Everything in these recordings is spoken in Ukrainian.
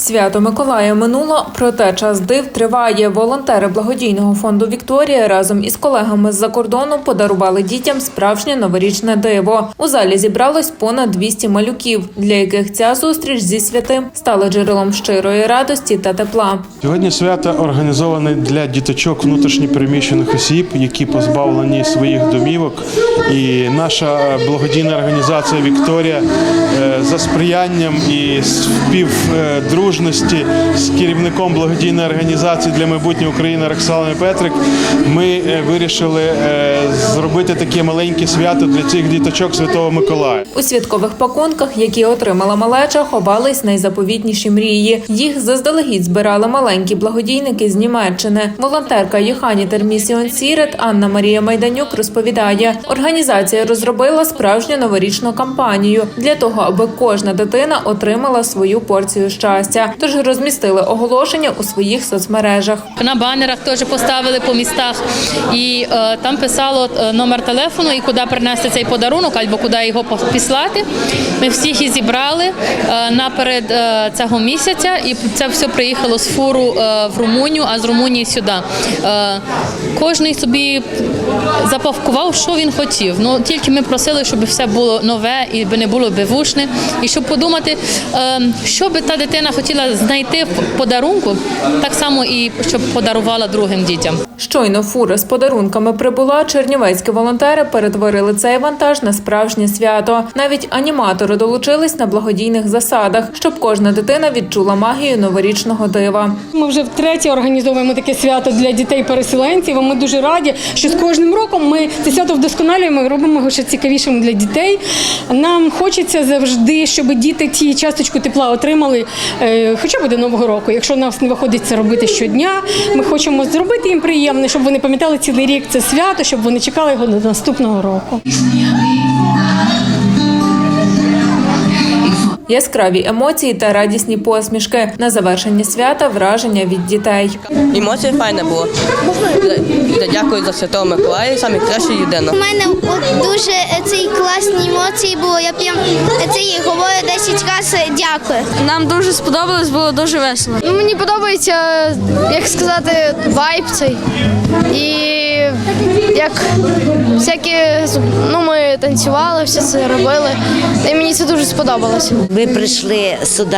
Свято Миколая минуло, проте час див триває. Волонтери благодійного фонду Вікторія разом із колегами з-за кордону подарували дітям справжнє новорічне диво. У залі зібралось понад 200 малюків, для яких ця зустріч зі святим стала джерелом щирої радості та тепла. Сьогодні свято організоване для діточок внутрішньопереміщених осіб, які позбавлені своїх домівок. І наша благодійна організація Вікторія е, за сприянням і співдружності з керівником благодійної організації для майбутнього України Роксалами Петрик. Ми е, вирішили е, зробити таке маленьке свято для цих діточок Святого Миколая. У святкових пакунках, які отримала малеча, ховались найзаповітніші мрії. Їх заздалегідь збирали маленькі благодійники з Німеччини. Волонтерка Єхані Термісіон Сірет Анна Марія Майданюк розповідає, організація розробила справжню новорічну кампанію для того, аби кожна дитина отримала свою порцію щастя. Тож розмістили оголошення у своїх соцмережах. На банерах теж поставили по містах, і е, там писало е, номер телефону і куди принести цей подарунок, або куди його післати. Ми всіх і зібрали е, наперед е, цього місяця, і це все приїхало з фуру е, в Румунію, а з Румунії сюди. Е, кожний собі запавкував, що він хотів. Ну тільки ми просили, щоб все було нове і не було бивушне, і щоб подумати, е, що би та дитина хотіла знайти в подарунку, так само і щоб подарувала другим дітям. Щойно фура з подарунками прибула, чернівецькі волонтери перетворили цей вантаж на справжнє свято. Навіть аніматори долучились на благодійних засадах, щоб кожна дитина відчула магію новорічного дива. Ми вже втретє організовуємо таке свято для дітей-переселенців. Ми дуже раді, що з кожним роком ми це свято вдосконалюємо і робимо його ще цікавішим для дітей. Нам хочеться завжди, щоб діти ті часточку тепла отримали, е, хоча б до нового року. Якщо нас не виходить це робити щодня, ми хочемо зробити їм приємне, щоб вони пам'ятали цілий рік це свято, щоб вони чекали його до наступного року. Яскраві емоції та радісні посмішки на завершення свята враження від дітей. Емоції файне було. Дякую за Святого Миколая, Саме краща людина. У мене от дуже емоції було. Я прям це їй говорю 10 разів дякую. Нам дуже сподобалось, було дуже весело. Ну, мені подобається, як сказати, вайб цей. І як всякі, ну, ми танцювали, все це робили. І мені це дуже сподобалося. Ми прийшли сюди,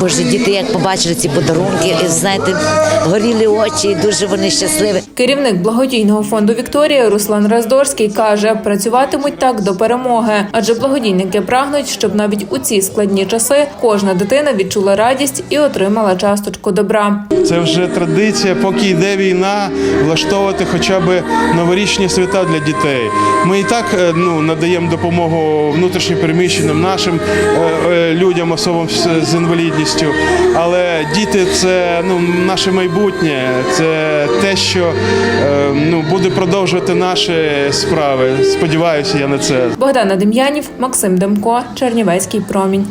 боже, діти, як побачили ці подарунки, і знаєте, горіли очі, і дуже вони щасливі. Керівник благодійного фонду Вікторія Руслан Раздорський каже, працюватимуть так до перемоги, адже благодійники прагнуть, щоб навіть у ці складні часи кожна дитина відчула радість і отримала часточку добра. Це вже традиція, поки йде війна, влаштовувати хоча б новорічні свята для дітей. Ми і так е, ну, надаємо допомогу внутрішньопереміщеним нашим е, е, людям, особам з, інвалідністю. Але діти це ну, наше майбутнє, це те, що ну, буде продовжувати наші справи. Сподіваюся, я на це. Богдана Дем'янів, Максим Демко, Чернівецький промінь.